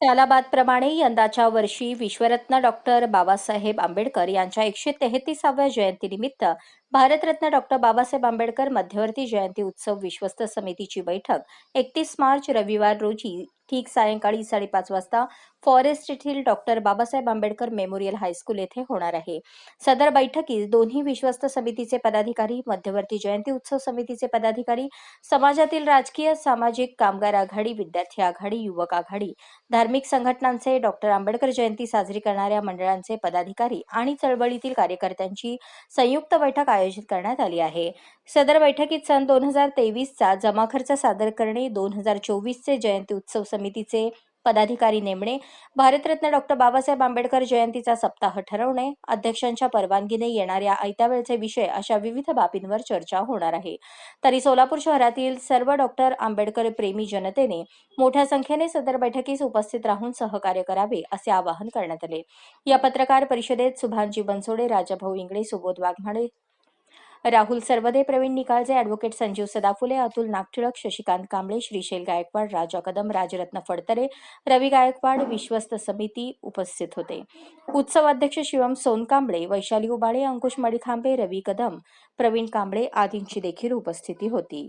त्यालाबादप्रमाणे यंदाच्या वर्षी विश्वरत्न डॉक्टर बाबासाहेब आंबेडकर यांच्या एकशे तेहतीसाव्या जयंतीनिमित्त भारतरत्न डॉक्टर बाबासाहेब आंबेडकर मध्यवर्ती जयंती उत्सव विश्वस्त समितीची बैठक एकतीस मार्च रविवार रोजी ठीक सायंकाळी साडेपाच वाजता फॉरेस्ट येथील doctor Babasaheb Ambedkar memorial high school येथे होणार आहे. सदर बैठकीस दोन्ही विश्वस्त समितीचे पदाधिकारी मध्यवर्ती जयंती उत्सव समितीचे पदाधिकारी समाजातील राजकीय सामाजिक कामगार आघाडी विद्यार्थी आघाडी युवक आघाडी धार्मिक संघटनांचे डॉक्टर आंबेडकर जयंती साजरी करणाऱ्या मंडळांचे पदाधिकारी आणि चळवळीतील कार्यकर्त्यांची संयुक्त बैठक आयोजित करण्यात आली आहे. सदर बैठकीत सन दोन हजार तेवीसचा जमा खर्च सादर करणे दोन हजार चोवीसचे जयंती उत्सव समितीचे पदाधिकारी नेमणे भारतरत्न डॉक्टर बाबासाहेब आंबेडकर जयंतीचा सप्ताह ठरवणे अध्यक्षांच्या परवानगीने येणाऱ्या आयत्यावेळचे विषय अशा विविध बाबींवर चर्चा होणार आहे. तरी सोलापूर शहरातील सर्व डॉक्टर आंबेडकर प्रेमी जनतेने मोठ्या संख्येने सदर बैठकीस उपस्थित राहून सहकार्य करावे असे आवाहन करण्यात आले. या पत्रकार परिषदेत सुभानजी बनसोडे राजाभाऊ इंगळे सुबोध वाघमारे राहुल सर्वदे प्रवीण निकाळजे ॲडव्होकेट संजीव सदाफुले अतुल नागटिळक शशिकांत कांबळे श्रीशैल गायकवाड राजा कदम राजरत्न फडतरे रवी गायकवाड विश्वस्त समिती उपस्थित होते. उत्सव अध्यक्ष शिवम सोनकांबळे वैशाली उबाळे अंकुश मडिखांबे रवी कदम प्रवीण कांबळे आदींची देखील उपस्थिती होती.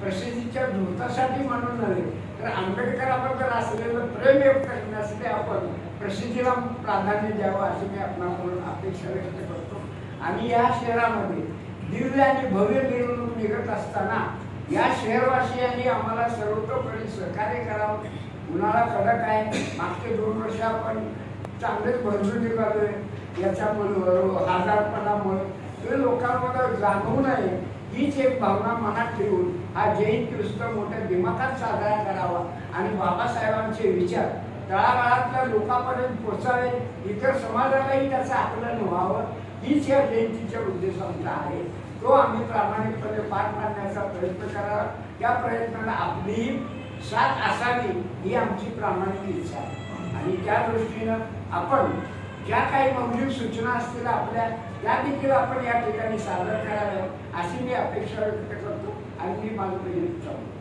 प्रसिद्धीच्या धूर्तासाठी म्हणून नव्हे तर आंबेडकराबद्दल असलेलं प्रेम व्यक्त करण्यासाठी आपण प्रसिद्धीला प्राधान्य द्यावं अशी मी आपणाकडून अपेक्षा व्यक्त करतो. आणि या शहरामध्ये दिव्य आणि भव्य मिरवणूक निघत असताना या शहरवासियांनी आम्हाला सर्वतोपरी सहकार्य करावं. उन्हाळा कडक आहे? मागचे दोन वर्ष आपण चांगलेच भरजून निघालोय याच्यामुळे हजारपणामुळे जाणवू नये. हीच एक भावना मनात ठेवून हा जयंती उत्सव मोठ्या दिमाखात साजरा करावा आणि बाबासाहेबांचे विचार तळागाळातल्या लोकांपर्यंत पोचावे इतर समाजालाही त्याचं आकलन व्हावं हीच या जयंतीच्या उद्देशांचा आहे. तो आम्ही प्रामाणिकपणे पार पाडण्याचा प्रयत्न करावा. त्या प्रयत्नाला आपलीही साथ असावी ही आमची प्रामाणिक इच्छा आहे. आणि त्या दृष्टीनं आपण ज्या काही मौलिक सूचना असतील आपल्या त्या देखील आपण या ठिकाणी सादर कराव्या अशी मी अपेक्षा व्यक्त करतो आणि मी माझं पहिली चालू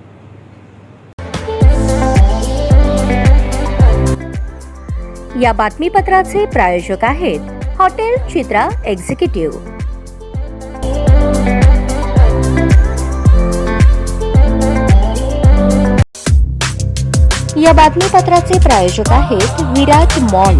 या बातमीपत्राचे प्रायोजक आहेत हॉटेल चित्रा एक्झिक्युटिव्ह. या बातमीपत्राचे प्रायोजक आहेत विराज मॉल.